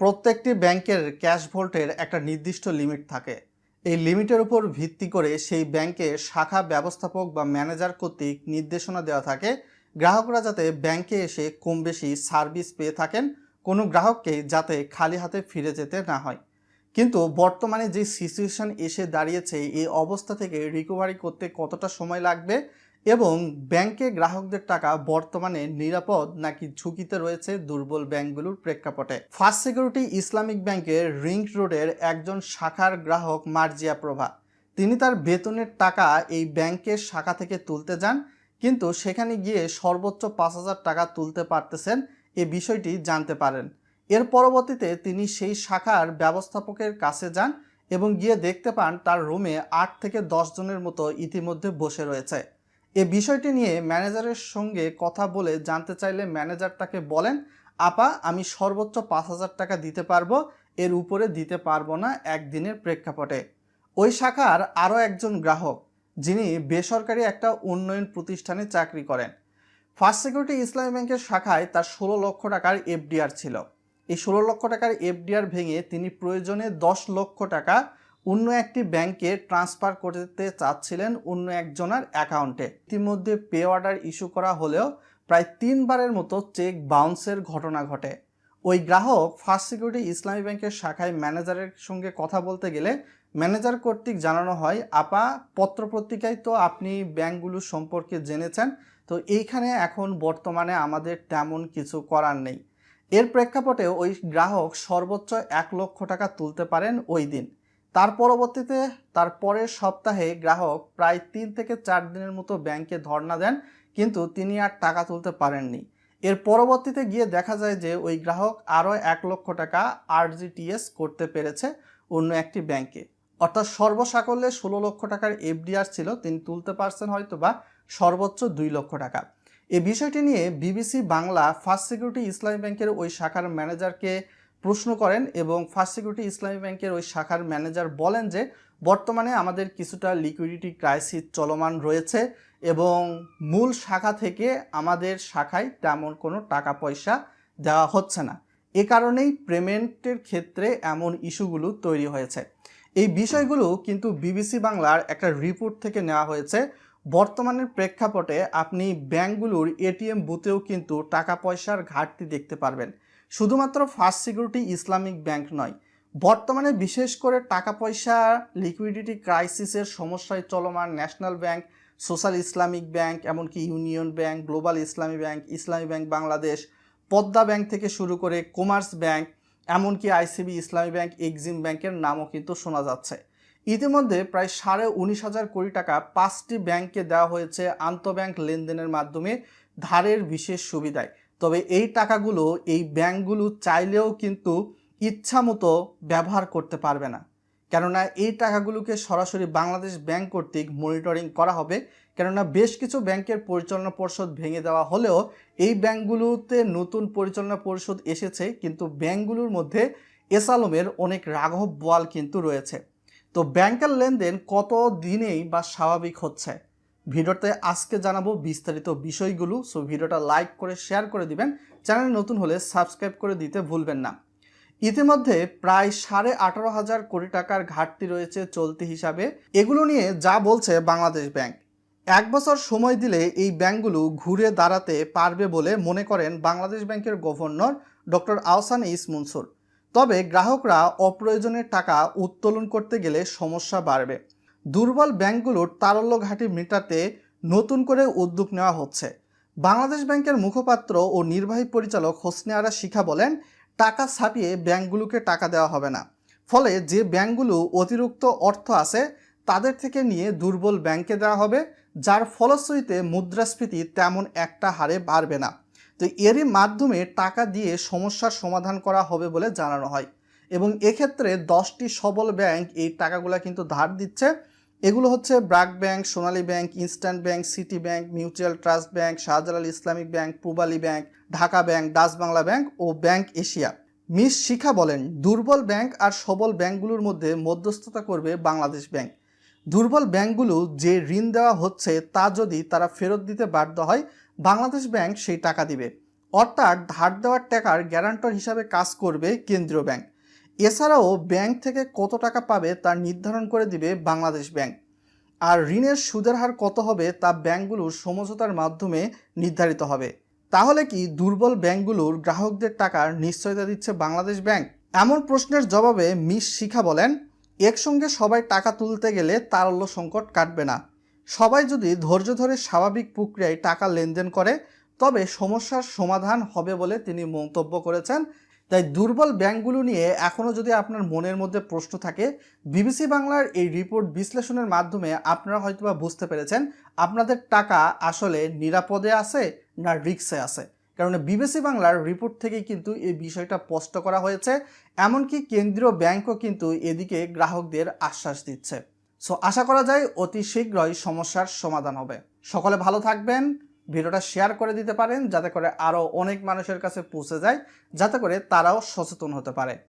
প্রত্যেকটি ব্যাংকের ক্যাশ ভোল্টের একটা নির্দিষ্ট লিমিট থাকে। এই লিমিটের উপর ভিত্তি করে সেই ব্যাংকে শাখা ব্যবস্থাপক বা ম্যানেজার কর্তৃক নির্দেশনা দেওয়া থাকে। গ্রাহকরা যাতে ব্যাংকে এসে কম বেশি সার্ভিস পেয়ে থাকেন, কোনো গ্রাহককে যাতে খালি হাতে ফিরে যেতে না হয়। কিন্তু বর্তমানে যে সিচুয়েশন এসে দাঁড়িয়েছে, এই অবস্থা থেকে রিকভারি করতে কতটা সময় লাগবে এবং ব্যাংকে গ্রাহকদের টাকা বর্তমানে নিরাপদ নাকি ঝুঁকিতে রয়েছে দুর্বল ব্যাংকগুলোর প্রেক্ষাপটে। ফার্স্ট সিকিউরিটি ইসলামিক ব্যাংকের রিং রোডের একজন শাখার গ্রাহক মার্জিয়া প্রভা। তিনি তার বেতনের টাকা এই ব্যাংকের শাখা থেকে তুলতে যান, কিন্তু সেখানে গিয়ে সর্বোচ্চ পাঁচ হাজার টাকা তুলতে পারতেছেন এ বিষয়টি জানতে পারেন। এর পরবর্তীতে তিনি সেই শাখার ব্যবস্থাপকের কাছে যান এবং গিয়ে দেখতে পান তার রুমে আট থেকে দশ জনের মতো ইতিমধ্যে বসে রয়েছে। এ বিষয়টি নিয়ে ম্যানেজারের সঙ্গে কথা বলে জানতে চাইলে ম্যানেজার তাকে বলেন, আপা, আমি সর্বোচ্চ পাঁচ হাজার টাকা দিতে পারব, এর উপরে দিতে পারব না একদিনের প্রেক্ষাপটে। ওই শাখার আরও একজন গ্রাহক, যিনি বেসরকারি একটা উন্নয়ন প্রতিষ্ঠানে চাকরি করেন। ফার্স্ট সিকিউরিটি ইসলামী ব্যাংকের শাখায় তার ষোলো লক্ষ টাকার এফডিআর ছিল। এই ষোলো লক্ষ টাকার এফডিআর ভেঙে তিনি প্রয়োজনে দশ লক্ষ টাকা অন্য একটি ব্যাংকে ট্রান্সফার করতে চাচ্ছিলেন অন্য একজনের অ্যাকাউন্টে। ইতিমধ্যে পে অর্ডার ইস্যু করা হলেও প্রায় তিনবারের মতো চেক বাউন্সের ঘটনা ঘটে। ওই গ্রাহক ফার্স্ট সিকিউরিটি ইসলামী ব্যাংকের শাখায় ম্যানেজারের সঙ্গে কথা বলতে গেলে ম্যানেজার কর্তৃক জানানো হয়, আপা, পত্রপত্রিকায় তো আপনি ব্যাংকগুলো সম্পর্কে জেনেছেন, তো এইখানে এখন বর্তমানে আমাদের তেমন কিছু করার নেই। এর প্রেক্ষাপটে ওই গ্রাহক সর্বোচ্চ এক লক্ষ টাকা তুলতে পারেন ওই দিন। তার পরবর্তীতে তার পরের সপ্তাহে গ্রাহক প্রায় তিন থেকে চার দিনের মতো ব্যাংকে ধর্ণা দেন, কিন্তু তিনি আর টাকা তুলতে পারেননি। এর পরবর্তীতে গিয়ে দেখা যায় যে ওই গ্রাহক আরও এক লক্ষ টাকা আরজিটিএস করতে পেরেছে অন্য একটি ব্যাংকে। অর্থাৎ সর্বসাকল্যে ষোলো লক্ষ টাকার এফডিআর ছিল, তিনি তুলতে পারছেন হয়তো বা সর্বোচ্চ দুই লক্ষ টাকা। এ বিষয়টি নিয়ে বিবিসি বাংলা ফার্স্ট সিকিউরিটি ইসলামী ব্যাংকের ওই শাখার ম্যানেজারকে প্রশ্ন করেন এবং ফার্স্ট সিকিউরিটি ইসলামী ব্যাংকের ওই শাখার ম্যানেজার বলেন যে, বর্তমানে আমাদের কিছুটা লিকুইডিটি ক্রাইসিস চলমান রয়েছে এবং মূল শাখা থেকে আমাদের শাখায় তেমন কোনো টাকা পয়সা দেওয়া হচ্ছে না। এ কারণেই পেমেন্টের ক্ষেত্রে এমন ইস্যুগুলো তৈরি হয়েছে। এই বিষয়গুলো কিন্তু বিবিসি বাংলার একটা রিপোর্ট থেকে নেওয়া হয়েছে। বর্তমানের প্রেক্ষাপটে আপনি ব্যাংকগুলোর এটিএম বুথেও কিন্তু টাকা পয়সার ঘাটতি দেখতে পারবেন। শুধুমাত্র ফার্স্ট সিকিউরিটি ইসলামিক ব্যাংক নয়, বর্তমানে বিশেষ করে টাকা পয়সা লিকুইডিটি ক্রাইসিসের সমস্যায় চলমান national bank social Islamic bank এমনকি union bank global Islami bank Islami bank Bangladesh Padma bank থেকে শুরু করে কমার্স ব্যাংক এমনকি আইসিবি ইসলামী ব্যাংক এক্সিম ব্যাংকের নামও কিন্তু শোনা যাচ্ছে। ইতিমধ্যে প্রায় সাড়ে উনিশ হাজার কোটি টাকা পাঁচটি ব্যাংকে দেওয়া হয়েছে আন্তঃব্যাংক লেনদেনের মাধ্যমে ধারের বিশেষ সুবিধায়। তবে এই টাকাগুলো এই ব্যাংকগুলো চাইলেও কিন্তু ইচ্ছামতো ব্যবহার করতে পারবে না। কেননা এই টাকাগুলোকে সরাসরি বাংলাদেশ ব্যাংক কর্তৃক মনিটরিং করা হবে। কেননা বেশ কিছু ব্যাংকের পরিচালনা পরিষদ ভেঙে দেওয়া হলেও এই ব্যাংকগুলোতে নতুন পরিচালনা পরিষদ এসেছে, কিন্তু ব্যাংকগুলোর মধ্যে এসালমের অনেক রাঘব বোয়াল কিন্তু রয়েছে। তো ব্যাংকের লেনদেন কত দিনেই বা স্বাভাবিক হচ্ছে? ভিডিওতে আজকে জানাব বিস্তারিত বিষয়গুলো। সো ভিডিওটা লাইক করে শেয়ার করে দিবেন। চ্যানেল নতুন হলে সাবস্ক্রাইব করে দিতে ভুলবেন না। ইতিমধ্যে প্রায় সাড়ে আঠারো হাজার কোটি টাকার ঘাটতি রয়েছে চলতি হিসাবে। এগুলো নিয়ে যা বলছে বাংলাদেশ ব্যাংক। এক বছর সময় দিলে এই ব্যাংকগুলো ঘুরে দাঁড়াতে পারবে বলে মনে করেন বাংলাদেশ ব্যাংকের governor doctor Ahsan H Mansur. তবে গ্রাহকরা অপ্রয়োজনের টাকা উত্তোলন করতে গেলে সমস্যা বাড়বে। দুর্বল ব্যাংকগুলোর তারল্য ঘাঁটি মেটাতে নতুন করে উদ্যোগ নেওয়া হচ্ছে। বাংলাদেশ ব্যাংকের মুখপাত্র ও নির্বাহী পরিচালক হোসনে আরা শিখা বলেন, টাকা ছাপিয়ে ব্যাংকগুলোকে টাকা দেওয়া হবে না। ফলে যে ব্যাংকগুলো অতিরিক্ত অর্থ আছে, তাদের থেকে নিয়ে দুর্বল ব্যাংকে দেওয়া হবে, যার ফলশ্রুতিতে মুদ্রাস্ফীতি তেমন একটা হারে বাড়বে না। তো এরই মাধ্যমে টাকা দিয়ে সমস্যার সমাধান করা হবে বলে জানানো হয়। এবং এক্ষেত্রে দশটি সবল ব্যাংক এই টাকাগুলো কিন্তু ধার দিচ্ছে। এগুলো হচ্ছে BRAC bank, Sonali bank, instant bank, city bank, mutual trust bank, Shahjalal Islamic bank, Pubali bank, Dhaka bank Dutch Bangla bank ও ব্যাংক এশিয়া। মিস শিখা বলেন, দুর্বল ব্যাংক আর সবল ব্যাংকগুলোর মধ্যে মধ্যস্থতা করবে বাংলাদেশ ব্যাংক। দুর্বল ব্যাংকগুলো যে ঋণ দেওয়া হচ্ছে তা যদি তারা ফেরত দিতে বাধ্য হয়, বাংলাদেশ ব্যাংক সেই টাকা দিবে। অর্থাৎ ধার দেওয়ার টাকার গ্যারান্টর হিসাবে কাজ করবে কেন্দ্রীয় ব্যাংক। এছাড়াও ব্যাংক থেকে কত টাকা পাবে তা নির্ধারণ করে দিবে বাংলাদেশ ব্যাংক। আর ঋণের সুদের হার কত হবে তা ব্যাংকগুলোর সমঝোতার মাধ্যমে নির্ধারিত হবে। তাহলে কি দুর্বল ব্যাংকগুলোর গ্রাহকদের টাকার নিশ্চয়তা দিচ্ছে বাংলাদেশ ব্যাংক? এমন প্রশ্নের জবাবে মিস শিখা বলেন, একসঙ্গে সবাই টাকা তুলতে গেলে তারল্য সংকট কাটবে না। সবাই যদি ধৈর্য ধরে স্বাভাবিক প্রক্রিয়ায় টাকা লেনদেন করে, তবে সমস্যার সমাধান হবে বলে তিনি মন্তব্য করেছেন তাই দুর্বল ব্যাংকগুলো নিয়ে এখনও যদি আপনার মনের মধ্যে প্রশ্ন থাকে, বিবিসি বাংলার এই রিপোর্ট বিশ্লেষণের মাধ্যমে আপনারা হয়তোবা বুঝতে পেরেছেন আপনাদের টাকা আসলে নিরাপদে আছে না রিক্সে আছে। কারণ বিবিসি বাংলার রিপোর্ট থেকেই কিন্তু এই বিষয়টা স্পষ্ট করা হয়েছে, এমনকি কেন্দ্রীয় ব্যাংকও কিন্তু এদিকে গ্রাহকদের আশ্বাস দিচ্ছে। সো আশা করা যায় অতি শীঘ্রই সমস্যার সমাধান হবে। সকলে ভালো থাকবেন। ভিডিওটা শেয়ার করে দিতে পারেন, যাতে করে আরও অনেক মানুষের কাছে পৌঁছে যায়, যাতে করে তারাও সচেতন হতে পারে।